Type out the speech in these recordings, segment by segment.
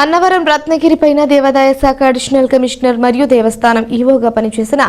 అన్నవరం రత్నగిరి పైన దేవాదాయ శాఖ అడిషనల్ కమిషనర్ మరియు దేవస్థానం ఈవోగా పనిచేసిన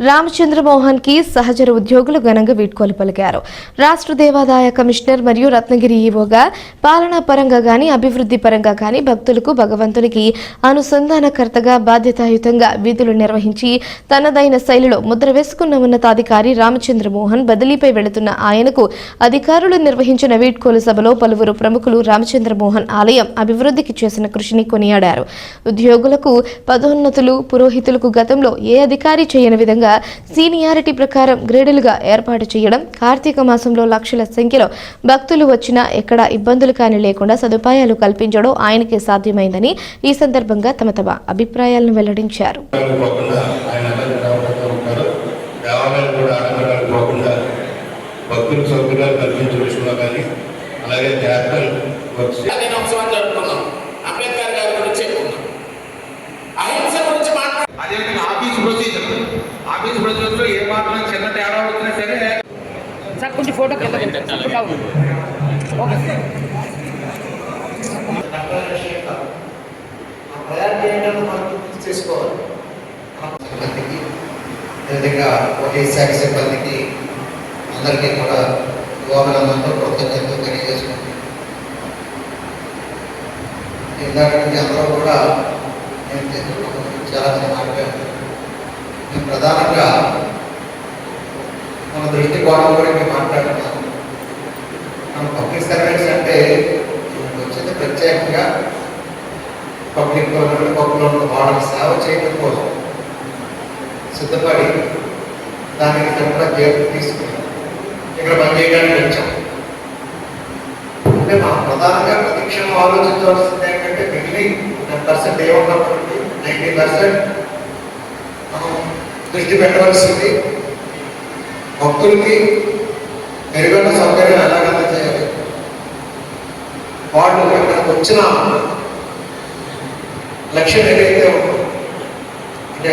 రామచంద్రమోహన్కి సహచర ఉద్యోగులు ఘనంగా వీడ్కోలు పలికారు. రాష్ట్ర దేవాదాయ కమిషనర్ మరియు రత్నగిరి ఈవోగా పాలనా పరంగా గాని అభివృద్ధి పరంగా గాని భక్తులకు భగవంతునికి అనుసంధానకర్తగా బాధ్యతాయుతంగా విధులు నిర్వహించి తనదైన శైలిలో ముద్ర వేసుకున్న ఉన్నతాధికారి రామచంద్రమోహన్ బదిలీపై వెళుతున్న ఆయనకు అధికారులు నిర్వహించిన వీడ్కోలు సభలో పలువురు ప్రముఖులు రామచంద్రమోహన్ ఆలయం అభివృద్ధికి చేసిన కృషి కృషిని కొనియాడారు. ఉద్యోగులకు పదోన్నతులు పురోహితులకు గతంలో ఏ అధికారి చేయని విధంగా సీనియారిటీ ప్రకారం గ్రేడులుగా ఏర్పాటు చేయడం కార్తీక మాసంలో లక్షల సంఖ్యలో భక్తులు వచ్చినా ఎక్కడ ఇబ్బందులు కాని లేకుండా సదుపాయాలు కల్పించడం ఆయనకే సాధ్యమైందని ఈ సందర్భంగా తమ తమ అభిప్రాయాలను వెల్లడించారు. భక్తులకు సౌకర్యాలు కల్పించే విషయంలో కానీ అలాగే క్యాపిటల్ వర్క్స్ కొంచెం ఫోటో కింద ఓకే మనం గుర్తు చేసుకోవాలి సిబ్బందికి అదేవిధంగా శాఖ సిబ్బందికి అందరికీ కూడా గోవలందరితో కృతజ్ఞతలు తెలియజేసుకుంటుంది ఇందాక నుంచి అందరూ కూడా నేను చాలా మంది నేను ప్రధానంగా మన గురించి మాట్లాడుతున్నాం మన పబ్లిక్ సర్వెంట్స్ అంటే వచ్చింది ప్రత్యేకంగా పబ్లిక్లో ఉన్న పబ్లిక్లో ఉన్న వాళ్ళకి సేవ చేయడం కోసం సిద్ధపడి దానికి సరిపడా కేర్ తీసుకున్నాం. ఇక్కడ పనిచేయడానికి వచ్చాం. అంటే మనం ప్రధానంగా ప్రతిక్షణం ఆలోచించవలసింది ఏంటంటే మిగిలిన టెన్ పర్సెంట్ ఏమున్నప్పటికీ నైంటీ పర్సెంట్ మనం దృష్టి పెట్టవలసింది భక్తులకి మెరుగైన సౌకర్యం ఎలాగ అందజేయాలి? వాళ్ళు ఇక్కడికి వచ్చిన లక్ష్యం ఏదైతే ఉందో అంటే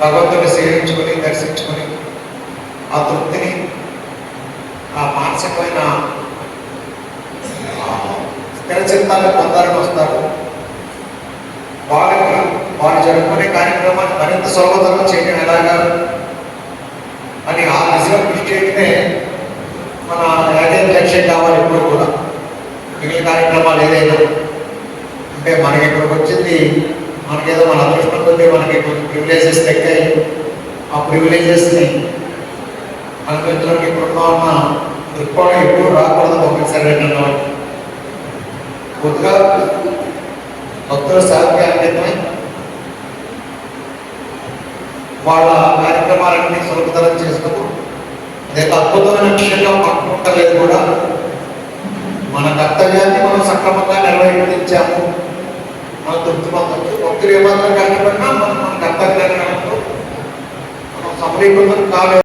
భగవంతుని సేవించుకొని దర్శించుకొని ఆ తృప్తిని ఆ మానసికమైన స్థిరచిత్తాన్ని స్థిర పొందాలని వస్తారు. వాళ్ళకి వాళ్ళు జరుపుకునే కార్యక్రమాన్ని మరింత సులభతరం చేయడం ఎలాగా? అని ఆ దిశగా కృషి చేయడమే మన ఏదైనా లక్ష్యం కావాలి ఎప్పుడు కూడా. మిగిలిన కార్యక్రమాలు ఏదైనా అంటే మనకి ఇక్కడికి వచ్చింది మనకేదో మన అదృష్టం ఉంది మనకి కొన్ని ప్రివిలేజెస్ దక్కాయి. ఆ ప్రివిలేజెస్ని అనుభవించడానికి ఇప్పుడు ఉన్న దృక్కోణం ఎప్పుడు రాకూడదు ఒకసారి అన్నమాట కొద్దిగా భక్తుల సాధ్యాన్ని వాళ్ళ కార్యక్రమాలన్నీ సులభతరం చేసుకుంటూ అదే అద్భుతమైన విషయంగా పట్టుకుంటలేదు కూడా. మన కర్తవ్యాన్ని మనం సక్రమంగా నిర్వహించాము. మన తృప్తి పొందొచ్చు భక్తులు ఏమాత్రం కష్టపడినా మనం మన కర్తవ్యాన్ని మనం సమరీకృతం కాలేదు